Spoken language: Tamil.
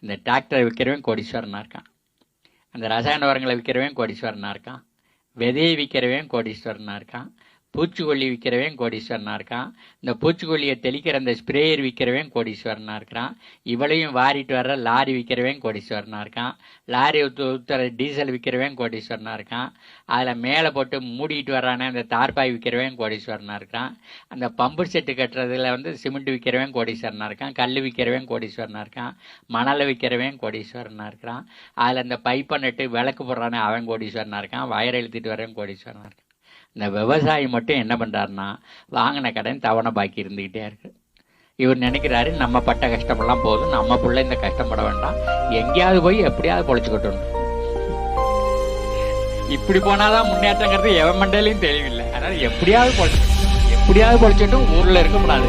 இந்த டிராக்டரை விற்கிறவன் கோடீஸ்வரனாக இருக்கான். அந்த ரசாயன உரங்களை விற்கிறவன் கோடீஸ்வரனாக இருக்கான். விதையை விற்கிறவன் கோடீஸ்வரனாக இருக்கான். பூச்சிக்கொல்லி விற்கிறவன் கோடீஸ்வரனாக இருக்கான். இந்த பூச்சிக்கொல்லியை தெளிக்கிற அந்த ஸ்ப்ரேயர் விற்கிறவன் கோடீஸ்வரனாக இருக்கிறான். இவளையும் வாரிட்டு வர்ற லாரி விற்கிறவன் கோடீஸ்வரனாக இருக்கான். லாரி ஊத்துற டீசல் விற்கிறவன் கோடீஸ்வரனாக இருக்கான். அதில் மேலே போட்டு மூடிட்டு வர்றானே அந்த தார்பாய் விற்கிறவன் கோடீஸ்வரனாக இருக்கான். அந்த பம்பு செட்டு கட்டுறதுல வந்து சிமெண்ட் விற்கிறவன் கோடீஸ்வரனாக இருக்கான். கல் விற்கிறவன் கோடீஸ்வரனாக இருக்கான். மணலை விற்கிறவன் கோடீஸ்வரனாக இருக்கிறான் அதில் அந்த பைப்பை நட்டு விளக்கு போடுறானே அவன் கோடீஸ்வரனாக இருக்கான். வயர் இழுத்துட்டு வரவன் கோடீஸ்வரனாக இருக்கான். இந்த விவசாயி மட்டும் என்ன பண்ணுறாருன்னா வாங்கின கடன் தவணை பாக்கி இருந்துக்கிட்டே இருக்கு. இவர் நினைக்கிறாரு நம்ம பட்ட கஷ்டமெல்லாம் போதும் நம்ம பிள்ளை இந்த கஷ்டப்பட வேண்டாம். எங்கேயாவது போய் எப்படியாவது பொழைச்சிக்கிட்டு இப்படி போனாதான் முன்னேற்றங்கிறது எவன் மண்டையிலையும் தெளிவில்லை. அதனால எப்படியாவது பொழைச்சு எப்படியாவது பொழைச்சிட்டும் ஊரில் இருக்கக்கூடாது